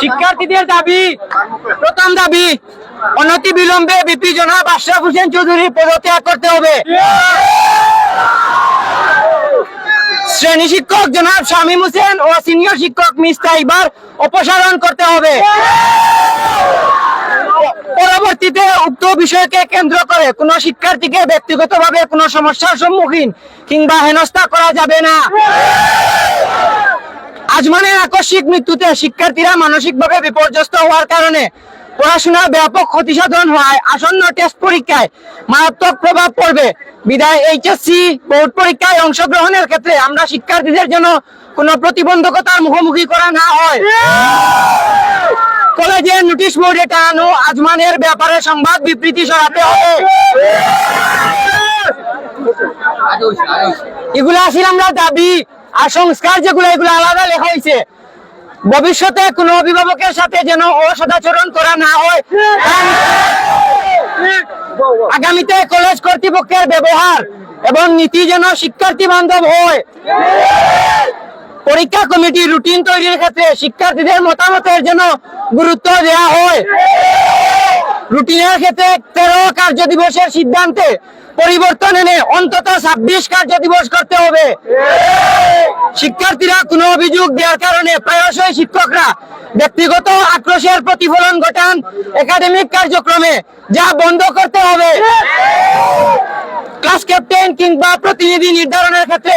শিক্ষার্থীদের দাবি, প্রথম দাবি, অনতি বিলম্বে বিপি জনাব আশরাফ হোসেন চৌধুরী পদত্যাগ করতে হবে। শ্রেণি শিক্ষক জনাব শামীম হোসেন ও সিনিয়র শিক্ষক ইবার অপসারণ করতে হবে। উক্ত বিষয়কে কেন্দ্র করে কোনো শিক্ষার্থীকে ব্যক্তিগতভাবে কোনো সমস্যার সম্মুখীন কিংবা হেনস্থা করা যাবে না। আজমানের আকস্মিক মৃত্যুতে শিক্ষার্থীরা মানসিকভাবে বিপর্যস্ত হওয়ার কারণে পড়াশোনার ব্যাপক ক্ষতিসাধন হওয়ায় আসন্ন টেস্ট পরীক্ষায় মারাত্মক প্রভাব পড়বে। বিদায় এইচএসসি বোর্ড পরীক্ষায় অংশগ্রহণের ক্ষেত্রে আমরা শিক্ষার্থীদের জন্য কোনো প্রতিবন্ধকতার মুখোমুখি করা না হয়। কলেজে নোটিশ বোর্ডে টানানো আজমানের ব্যাপারে সংবাদ বিবৃতি সরাতে হবে। এগুলো আসলে আমরা দাবি আর সংস্কার যেগুলো, এগুলো আলাদা লেখা হয়েছে। ভবিষ্যতে কোনো অভিভাবকের সাথে যেন অসদাচরণ করা না হয়। আগামীতে কলেজ কর্তৃপক্ষের ব্যবহার এবং নীতি যেন শিক্ষার্থী বান্ধব হয়। পরীক্ষা কমিটি রুটিন তৈরির ক্ষেত্রে শিক্ষার্থীদের মতামতের জন্য গুরুত্ব দেওয়া হয়। রুটিনের ক্ষেত্রে তেরো কার্য দিবসের সিদ্ধান্তে পরিবর্তন এনে অন্তত ছাব্বিশ কার্য দিবস করতে হবে। শিক্ষার্থীরা কোনো অভিযোগ দেওয়ার কারণে প্রায়শই শিক্ষকরা ব্যক্তিগত আক্রোশের প্রতিফলন ঘটান একাডেমিক কার্যক্রমে, যা বন্ধ করতে হবে। ক্লাস ক্যাপ্টেন কিংবা প্রতিনিধি নির্ধারণের ক্ষেত্রে